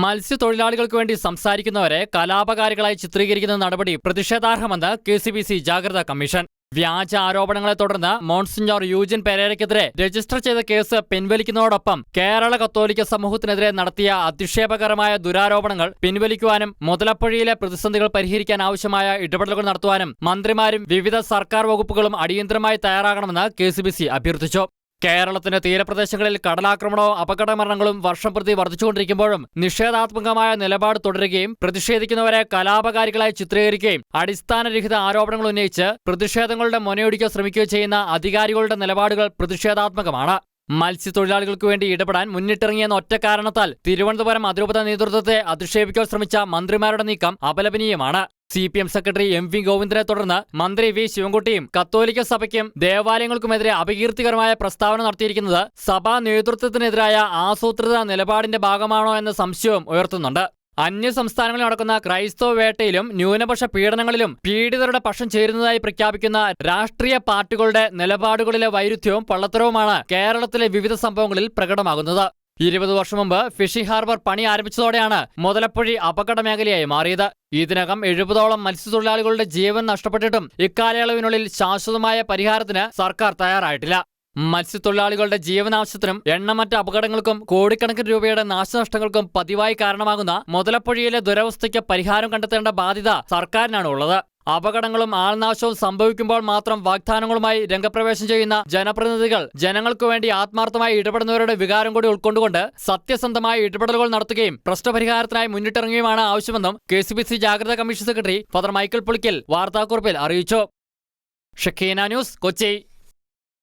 മത്സ്യത്തൊഴിലാളികൾക്ക് വേണ്ടി സംസാരിക്കുന്നവരെ കലാപകാരികളായി ചിത്രീകരിക്കുന്ന നടപടി പ്രതിഷേധാർഹമെന്ന് കെ സി ബി സി ജാഗ്രതാ കമ്മീഷൻ. വ്യാജ ആരോപണങ്ങളെ തുടർന്ന് മോൺസിഞ്ഞോർ യൂജിൻ പെരേരയ്ക്കെതിരെ രജിസ്റ്റർ ചെയ്ത കേസ് പിൻവലിക്കുന്നതോടൊപ്പം കേരള കത്തോലിക്ക സമൂഹത്തിനെതിരെ നടത്തിയ അധിക്ഷേപകരമായ ദുരാരോപണങ്ങൾ പിൻവലിക്കുവാനും മുതലപ്പുഴയിലെ പ്രതിസന്ധികൾ പരിഹരിക്കാൻ ആവശ്യമായ ഇടപെടലുകൾ നടത്തുവാനും മന്ത്രിമാരും വിവിധ സർക്കാർ വകുപ്പുകളും അടിയന്തരമായി തയ്യാറാകണമെന്ന് കെ അഭ്യർത്ഥിച്ചു. കേരളത്തിന്റെ തീരപ്രദേശങ്ങളിൽ കടലാക്രമണവും അപകടമരണങ്ങളും വർഷം പ്രതി വർദ്ധിച്ചുകൊണ്ടിരിക്കുമ്പോഴും നിഷേധാത്മകമായ നിലപാട് തുടരുകയും പ്രതിഷേധിക്കുന്നവരെ കലാപകാരികളായി ചിത്രീകരിക്കുകയും അടിസ്ഥാനരഹിത ആരോപണങ്ങൾ ഉന്നയിച്ച് പ്രതിഷേധങ്ങളുടെ മൊനയൊടിക്കാൻ ശ്രമിക്കുകയും ചെയ്യുന്ന അധികാരികളുടെ നിലപാടുകൾ പ്രതിഷേധാത്മകമാണ്. മത്സ്യത്തൊഴിലാളികൾക്ക് വേണ്ടി ഇടപെടാൻ മുന്നിട്ടിറങ്ങിയെന്ന ഒറ്റ കാരണത്താൽ തിരുവനന്തപുരം അതിരൂപത നേതൃത്വത്തെ അധിക്ഷേപിക്കാൻ ശ്രമിച്ച മന്ത്രിമാരുടെ നീക്കം അപലപനീയമാണ്. C P M secretary M V ഗോവിന്ദനെ തുടർന്ന് മന്ത്രി വി ശിവൻകുട്ടിയും കത്തോലിക്ക സഭയ്ക്കും ദേവാലയങ്ങൾക്കുമെതിരെ അപകീർത്തികരമായ പ്രസ്താവന നടത്തിയിരിക്കുന്നത് സഭാ നേതൃത്വത്തിനെതിരായ ആസൂത്രിത നിലപാടിന്റെ ഭാഗമാണോ എന്ന സംശയവും ഉയർത്തുന്നുണ്ട്. അന്യ സംസ്ഥാനങ്ങളിൽ നടക്കുന്ന ക്രൈസ്തവ വേട്ടയിലും ന്യൂനപക്ഷ പീഡനങ്ങളിലും പീഡിതരുടെ പക്ഷം ചേരുന്നതായി പ്രഖ്യാപിക്കുന്ന രാഷ്ട്രീയ പാർട്ടികളുടെ നിലപാടുകളിലെ വൈരുദ്ധ്യവും പള്ളത്തരവുമാണ് കേരളത്തിലെ വിവിധ സംഭവങ്ങളിൽ പ്രകടമാകുന്നത്. ഇരുപത് വർഷം മുമ്പ് ഫിഷിംഗ് ഹാർബർ പണി ആരംഭിച്ചതോടെയാണ് മുതലപ്പുഴി അപകട മേഖലയായി മാറിയത്. ഇതിനകം എഴുപതോളം മത്സ്യത്തൊഴിലാളികളുടെ ജീവൻ നഷ്ടപ്പെട്ടിട്ടും ഇക്കാലയളവിനുള്ളിൽ ശാശ്വതമായ പരിഹാരത്തിന് സർക്കാർ തയ്യാറായിട്ടില്ല. മത്സ്യത്തൊഴിലാളികളുടെ ജീവനാവശ്യത്തിനും എണ്ണമറ്റ അപകടങ്ങൾക്കും കോടിക്കണക്കിന് രൂപയുടെ നാശനഷ്ടങ്ങൾക്കും പതിവായി കാരണമാകുന്ന മുതലപ്പുഴയിലെ ദുരവസ്ഥയ്ക്ക് പരിഹാരം കണ്ടെത്തേണ്ട ബാധ്യത സർക്കാരിനാണ് ഉള്ളത് അപകടങ്ങളും ആൾനാശവും സംഭവിക്കുമ്പോൾ മാത്രം വാഗ്ദാനങ്ങളുമായി രംഗപ്രവേശം ചെയ്യുന്ന ജനപ്രതിനിധികൾ ജനങ്ങൾക്കു വേണ്ടി ആത്മാർത്ഥമായി ഇടപെടുന്നവരുടെ വികാരം കൂടി ഉൾക്കൊണ്ടുകൊണ്ട് സത്യസന്ധമായ ഇടപെടലുകൾ നടത്തുകയും പ്രശ്നപരിഹാരത്തിനായി മുന്നിട്ടിറങ്ങുകയുമാണ് ആവശ്യമെന്നും കെ സി ബി സി ജാഗ്രതാ commission secretary father Michael Pulickal വാർത്താക്കുറിപ്പിൽ അറിയിച്ചു. Shekinah news Kochi.